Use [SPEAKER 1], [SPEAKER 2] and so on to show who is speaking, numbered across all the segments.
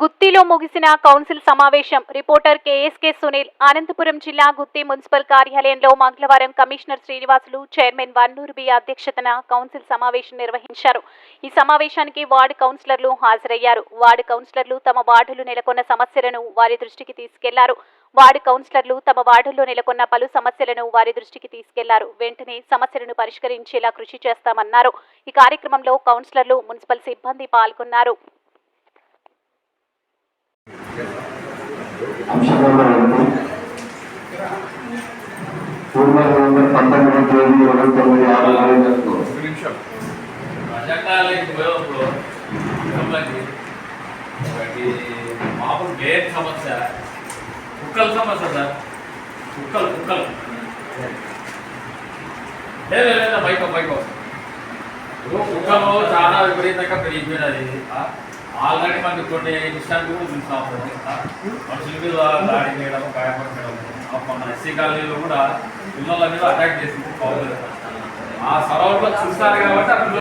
[SPEAKER 1] గుత్తిలో ముగిసిన కౌన్సిల్ సమావేశం. Reporter KSK Sunil Anantapuram జిల్లా గుత్తి మున్సిపల్ కార్యాలయంలో మంగళవారం commissioner Srinivasulu chairman Vannuru B అధ్యక్షతన కౌన్సిల్ సమావేశం నిర్వహించారు. ఈ సమావేశానికి వార్డు కౌన్సిలర్లు హాజరయ్యారు. వార్డు కౌన్సిలర్లు తమ వార్డులు నెలకొన్న సమస్యలను వారి దృష్టికి తీసుకెళ్ళారు. వార్డు కౌన్సిలర్లు తమ వార్డుల్లో నెలకొన్న పలు సమస్యలను వారి దృష్టికి తీసుకెళ్ళారు. వెంటనే సమస్యలను పరిష్కరించేలా కృషి చేస్తామన్నారు. ఈ కార్యక్రమంలో కౌన్సిలర్లు మున్సిపల్ సిబ్బంది పాల్గొన్నారు.
[SPEAKER 2] అంశం నెంబర్ ఒకటి పూర్వ నవంబర్ పంతొమ్మిది తేదీ ఇరవై తొమ్మిది ఆరు ఇరవై గంటలకు
[SPEAKER 3] నిమిషం మామూలు గేర్ సమస్య కుక్కల సమస్య సార్ కుక్కలు కుక్కలు లేదు లేదా బైక్ బైక్ కుక్కలు చాలా విపరీతంగా పెరిగిపోయినది ఆల్రెడీ మనకి కొన్ని విషయాలు కూడా చూస్తాము మనుషుల మీద దాడి చేయడం గాయపడడం మన ఎస్సీ కాలనీలో కూడా పిల్లల మీద అటాక్ చేసింది పౌరులు ఆ సరౌండ్లో చూస్తారు కాబట్టి అక్కడ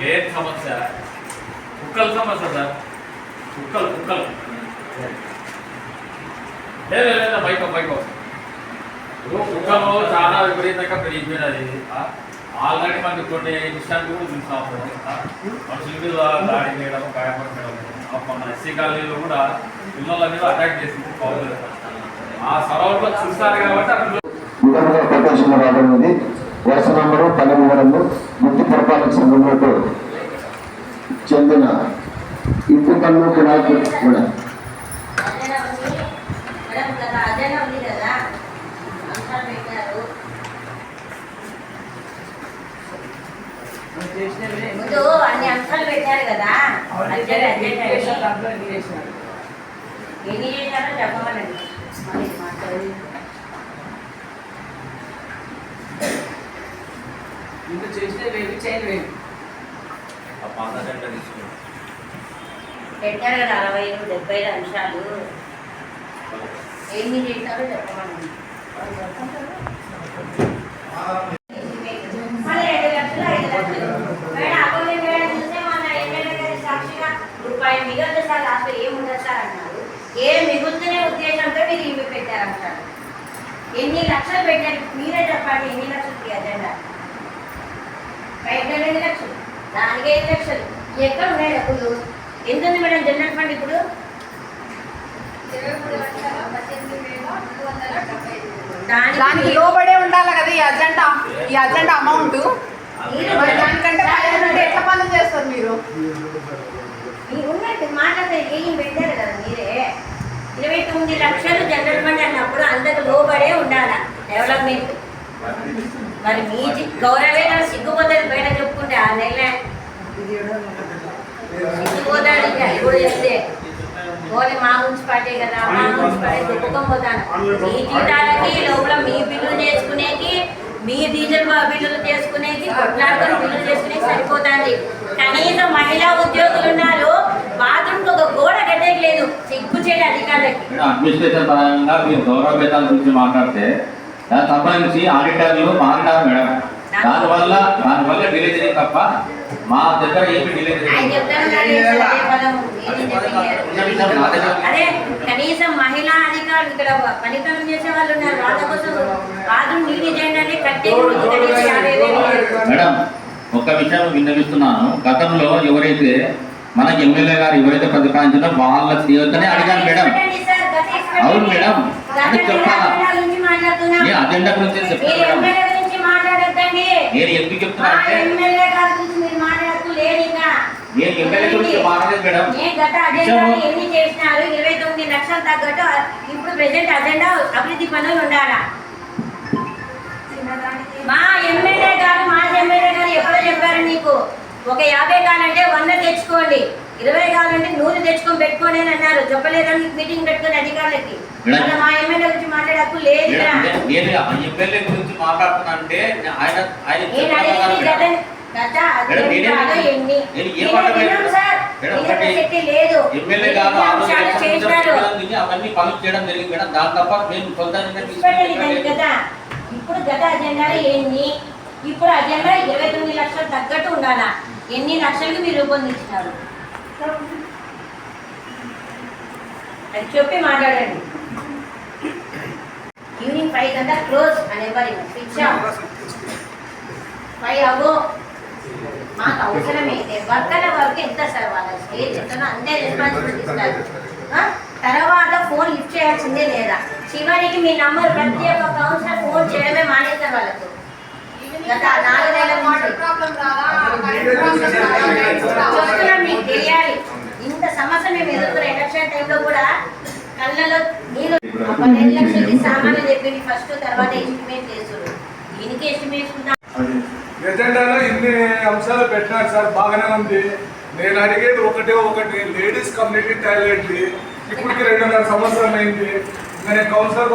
[SPEAKER 3] గేర్ సమస్య కుక్కల సమస్య సార్. కుక్కలు కుక్కలు. లేదు లేదా బైక్ బైక్ కుక్కలు చాలా విపరీతంగా పెరిగిపోయినది ఆల్రెడీ మనకి కొన్ని విషయాలు కూడా చూస్తాము మనుషుల మీద దాడి చేయడం గాయపడడం మన ఎస్సీ కాలనీలో కూడా పిల్లల మీద అటాక్ చేసింది పౌరులు. ఆ సరౌండ్లో చూస్తారు కాబట్టి అక్కడ
[SPEAKER 2] విధంగా ప్రకాశం వరుస నంబరు పన్నెండు వివరము గుర్తి పురపాలక సంఘంలో చెందిన ఇంటి పన్ను కిరాకు కూడా
[SPEAKER 4] అదేనా ఉంది మేడం కదా అదేనా ఉంది కదా అంశాలు పెట్టారు ముందు అన్ని అంశాలు పెట్టారు కదా ఎన్ని చేశారో చెప్పమనండి
[SPEAKER 3] ఆ పాత జెండా తీసుకుని
[SPEAKER 4] పెట్టారు కదా అరవై డెబ్బై ఐదు అంశాలు. ఎన్ని చేశారో చెప్పమనండి మేడం అకౌంట్ మేడం చూస్తే మన ఎమ్మెల్యే సాక్షిగా రూపాయి మిగతా సార్ లాస్ట్ ఏం ఉండదు సార్ అన్నారు. ఏ మిగులుతునే ఉద్దేశంతో మీరు ఇవి పెట్టారంటారు. ఎన్ని లక్షలు పెట్టారు? మీరే చెప్పండి ఎన్ని లక్షలు అజెండా? బయట రెండు లక్షలు? నాలుగైదు లక్షలు. ఎక్కడ ఉన్నాయి డబ్బులు? ఎంత ఉంది మేడం జనరల్ ఫండ్ ఇప్పుడు?
[SPEAKER 5] దానికి లోబడే ఉండాలి కదా ఈ అజెండా ఈ అజెండా అమౌంట్? దానికంటే ఎట్లా పనులు చేస్తారు మీరు?
[SPEAKER 4] మీరు ఉన్నట్టు మాట్లాడితే ఏం పెట్టారు కదా మీరే? ఇరవై తొమ్మిది లక్షలు జనరల్ ఫండ్ అన్నప్పుడు అంతకు లోబడే ఉండాలి? డెవలప్మెంట్? మరి మీ గౌరవేగా సిగ్గుపోతుంది బయట చెప్పుకుంటే ఆ నెల. చెప్తే ఓన్లీ మా మున్సిపాలిటీ కదా మా మున్సిపాలిటీ చెప్పుకొని పోతాను. మీ జీతాలకి లోపల మీ బిల్లు చేసుకునేకి మీ డీజిల్ బిల్లులు చేసుకునేకి కొట్లాడుకొని బిల్లులు చేసుకునేకి సరిపోతుంది. కనీసం మహిళా ఉద్యోగులు ఉన్నారు బాత్రూమ్కి ఒక గోడ కట్టేయలేదు సిగ్గు చేయడం అధికారులకి.
[SPEAKER 6] అడ్మినిస్ట్రేషన్ పరంగా మీరు గౌరవ గురించి మాట్లాడితే దానికి సంబంధించి ఆడిటర్లు మారినారు మేడం. దానివల్ల దానివల్ల జరిగింది తప్ప మా దగ్గర ఏమి
[SPEAKER 4] అదే కనీసం మహిళా అధికారులు ఇక్కడ పనితనం చేసే వాళ్ళు ఉన్నారు. వాళ్ళ కోసం బాత్రూమ్ నీటి చేయండి.
[SPEAKER 6] మేడం ఒక విషయం విన్నవిస్తున్నాను. గతంలో ఎవరైతే మనకి ఎమ్మెల్యే గారు ఎవరైతే ప్రతిపాదించారో వాళ్ళ తీయొద్దనే అడిగాను మేడం. అవును మేడం. చెప్పాలా?
[SPEAKER 4] అజెండా గురించి
[SPEAKER 6] మేడం.
[SPEAKER 4] మాట్లాడొద్దండి
[SPEAKER 6] నేను ఎందుకు
[SPEAKER 4] మా
[SPEAKER 6] చెప్తున్నా అంటే
[SPEAKER 4] ఎమ్మెల్యే గారి గురించి మీరు మాట్లాడుతూ లేదు ఇంకా.
[SPEAKER 6] నేను ఎమ్మెల్యే గురించి మాట్లాడలేదు మేడం.
[SPEAKER 4] నేను గత అజెండాలు ఎన్ని చేసినారు? ఇరవై తొమ్మిది లక్షలు తగ్గట్టు ఇప్పుడు ప్రెసెంట్ అజెండా అభివృద్ధి పనులు ఉండాలా? మా ఎమ్మెల్యే గారు మాజీ ఎమ్మెల్యే గారు ఎప్పుడో చెప్పారు నీకు. ఒక యాభై కాలంటే తెచ్చుకోండి ఇరవై కావాలంటే నూనె తెచ్చుకొని పెట్టుకోండి అని అన్నారు. చెప్పలేదని మీటింగ్ పెట్టుకొని అధికారులకి. మా ఎమ్మెల్యే గురించి మాట్లాడే హక్కు లేదు.
[SPEAKER 6] నేను- ఎమ్మెల్యే గురించి మాట్లాడుతున్నా అంటే ఆయన ఆయన
[SPEAKER 4] కాదు
[SPEAKER 6] అవన్నీ పనులు చేయడం జరిగింది మేడం. దాని తప్ప మేము
[SPEAKER 4] ఇప్పుడు గత అజెండాలో ఎన్ని? ఇప్పుడు అజెండా ఇరవై తొమ్మిది లక్షలు తగ్గట్టు ఉండాలా? ఎన్ని లక్షలకి మీరు రూపొందించినారు? అది చెప్పి మాట్లాడండి. ఈవినింగ్ ఫైవ్ కంతా క్లోజ్ అనే పని స్విచ్ ఫైవ్ అవో మాకు అవసరమైతే వర్కర్ల వరకు ఎంత సార్ వాళ్ళ స్టేజ్ ఎంతనో అంతే రెస్పాన్సిబిలిటీ ఇస్తారు. తర్వాత ఫోన్ లిఫ్ట్ చేయాల్సిందే లేదా? చివరికి మీ నంబర్ ప్రతి ఒక్క కౌన్సిలర్ ఫోన్ చేయడమే మానేస్తారు వాళ్ళకు. గత నుంచి తెలియాలి. ఇంత సమస్య మేము ఎదుర్కొన్న ఎలక్షన్ టైంలో కూడా కళ్ళలో నీళ్ళు పన్నెండు లక్షలకి సామాన్లు చెప్పింది ఫస్ట్ తర్వాత ఎస్టిమేట్ చేస్తారు దీనికి ఎస్టిమేట్
[SPEAKER 7] ఎజెండాలో ఇన్ని అంశాలు పెట్టినారు సార్ బాగానే ఉంది. నేను అడిగేది ఒకటే ఒకటి లేడీస్ కమ్యూనిటీ టాయిలెట్ ఇప్పటికి రెండున్నర సంవత్సరం అయింది. నేను కౌన్సిలర్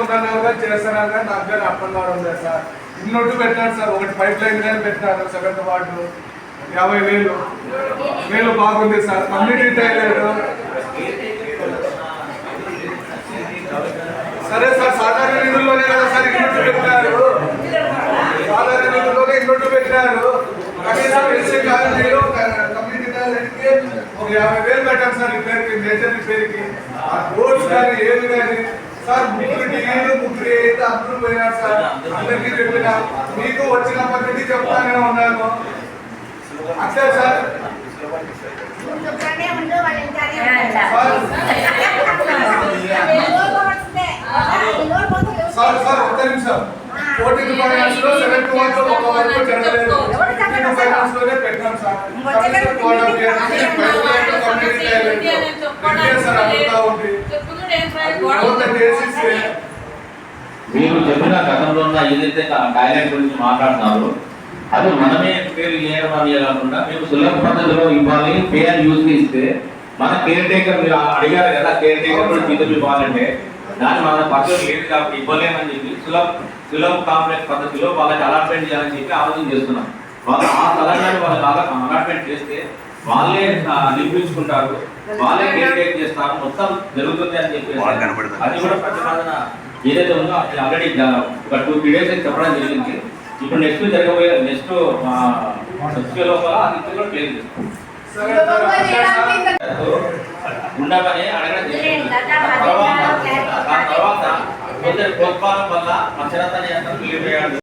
[SPEAKER 7] చేస్తున్నాను కానీ నాకు అర్థం కావడం లేదు సార్. ఇన్నొట్టు పెట్టాడు సార్ ఒకటి పైప్ లైన్ కానీ పెట్టినారు సెకండ్ వార్డు. యాభై వేలు. వేలు బాగుంది సార్. కమ్యూనిటీ టాయిలెట్ సరే సార్ సాధారణ నిధుల్లోనే కదా సార్ ఇన్నొట్టు పెట్టారు. సాధారణ నిధుల్లోనే ఇన్నొట్టు పెట్టారు. కనీసం ఎస్సీ కాలనీలో కమ్యూనిటీ టాయిలెట్కి ఒక యాభై వేలు పెట్టాం సార్ రిపేర్కి మేజర్ రిపేర్కి. ఆ రోడ్స్ కానీ ఏమి కానీ సార్ ముగ్గురు డిగ్రీలు ముగ్గురు అయితే అందరూ పోయినారు సార్. అందరికీ చెప్పిన మీకు వచ్చినప్పటి నుండి చెప్తానే ఉన్నాను అంతే సార్. సార్. సార్. ఒక్క నిమిషం. ఫోర్టీన్ ఫైనాన్స్లో సెవెంటీ వన్లో ఒక వరకు జరగలేదు ఫిఫ్టీన్ ఫైనాన్స్లోనే పెట్టాం sir commission code of community ఉంది
[SPEAKER 6] మీరు చెప్పిన గతంలో ఉన్న ఏదైతే టాయిలెట్ గురించి మాట్లాడుతున్నారు అది మనమే పేరు చేయడం అని కాకుండా మేము సులభ పద్ధతిలో ఇవ్వాలి పే అండ్ యూజ్ ఇస్తే మన కేర్ టేకర్ మీరు అడిగారు కదా కేర్ టేకర్ కూడా జీతం ఇవ్వాలంటే దాన్ని మన పద్ధతి లేదు కాబట్టి ఇవ్వలేమని చెప్పి సులభ సులభ కాంప్లెక్స్ పద్ధతిలో వాళ్ళకి అలాట్మెంట్ చేయాలని చెప్పి ఆలోచన చేస్తున్నాం. వాళ్ళు ఆ స్థలంగానే వాళ్ళకి అలాట్మెంట్ చేస్తే వాళ్ళే ఆ, నిర్మించుకుంటారు వాళ్ళే కేర్ టేక్ చేస్తారు. మొత్తం జరుగుతుంది అని చెప్పి అది కూడా ప్రతిపాదన ఏదైతే ఉందో అది ఆల్రెడీ ఒక టూ త్రీ డేస్ చెప్పడం జరిగింది. ఇప్పుడు నెక్స్ట్ జరగబోయే నెక్స్ట్ వచ్చే లోపల అది కూడా క్లియర్ ఉండమని అడగడం జరిగింది. తర్వాత కొందరు కోల్పాలం వల్ల మత్స్యరత్న చేస్తారు